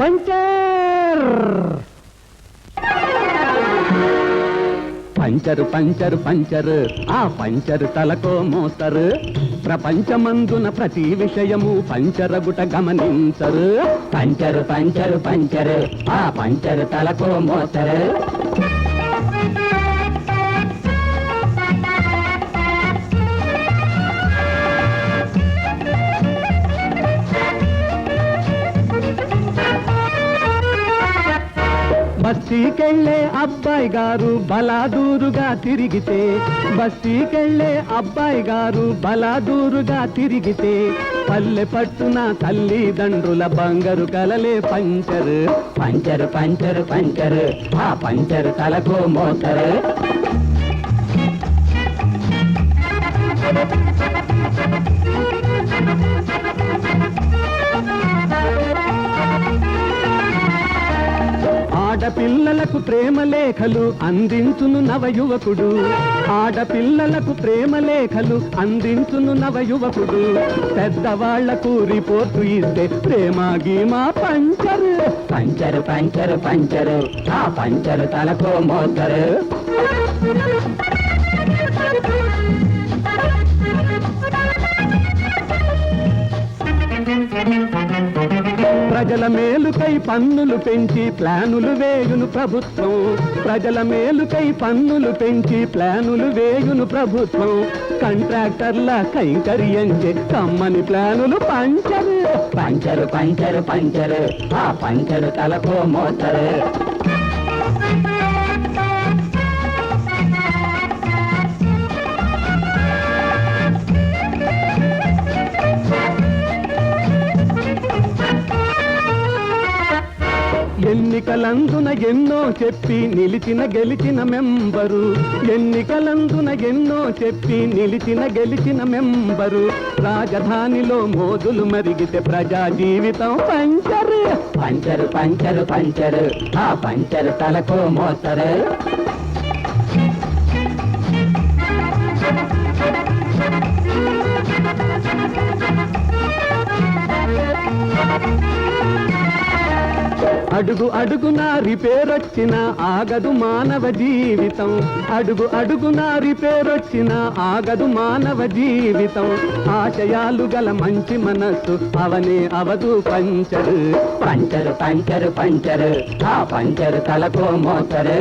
Puncture. పంచరు పంచరు పంచరు. ఆ పంచరు తలకో మోస్తరు. ప్రపంచమందున ప్రతి విషయము పంచరగుట గమనించరు. పంచరు పంచరు పంచరు. ఆ పంచరు తలకో మోస్తరు. బస్తీకెళ్ళే అబ్బాయి గారు బలాదూరుగా తిరిగితే బస్తీకెళ్ళే అబ్బాయి గారు బలాదూరుగా తిరిగితే పల్లె పట్టున తల్లిదండ్రుల బంగారు కలలే పంచరు. పంచరు పంచరు పంచరు. ఆ పంచరు తలకు మోతరు. ఆడపిల్లలకు ప్రేమ లేఖలు అందించును నవయువకుడు. ఆడపిల్లలకు ప్రేమ లేఖలు అందించును నవయువకుడు. పెద్దవాళ్ళకు రిపోర్టు ఇస్తే ప్రేమ గీమా పంచరు. పంచరు పంచరు పంచరు. ఆ పంచరు తలకో మోతరు. ప్రజల మేలుకై పన్నులు పెంచి ప్లానులు వేయును ప్రభుత్వం. ప్రజల మేలుకై పన్నులు పెంచి ప్లానులు వేయును ప్రభుత్వం. కాంట్రాక్టర్ల కైంకర్యంచే కమ్మని ప్లానులు పంచరు. పంచరు పంచరు పంచరు. ఆ పంచరు తలకు మోతరు. ఎన్నికలందున ఎన్నో చెప్పి నిలిచిన గెలిచిన మెంబరు. ఎన్నికలందున ఎన్నో చెప్పి నిలిచిన గెలిచిన మెంబరు. రాజధానిలో మోదులు మరిగితే ప్రజా జీవితం పంచరు. పంచరు పంచరు పంచరు. ఆ పంచరు తలకు మోతరు అడుగు అడుగున రిపేరొచ్చిన ఆగదు మానవ జీవితం. అడుగు అడుగున రిపేరొచ్చిన ఆగదు మానవ జీవితం. ఆశయాలు గల మంచి మనస్సు అవనే అవదు పంచరు. పంచరు పంచరు పంచరు. ఆ పంచరు తలకో మోచరు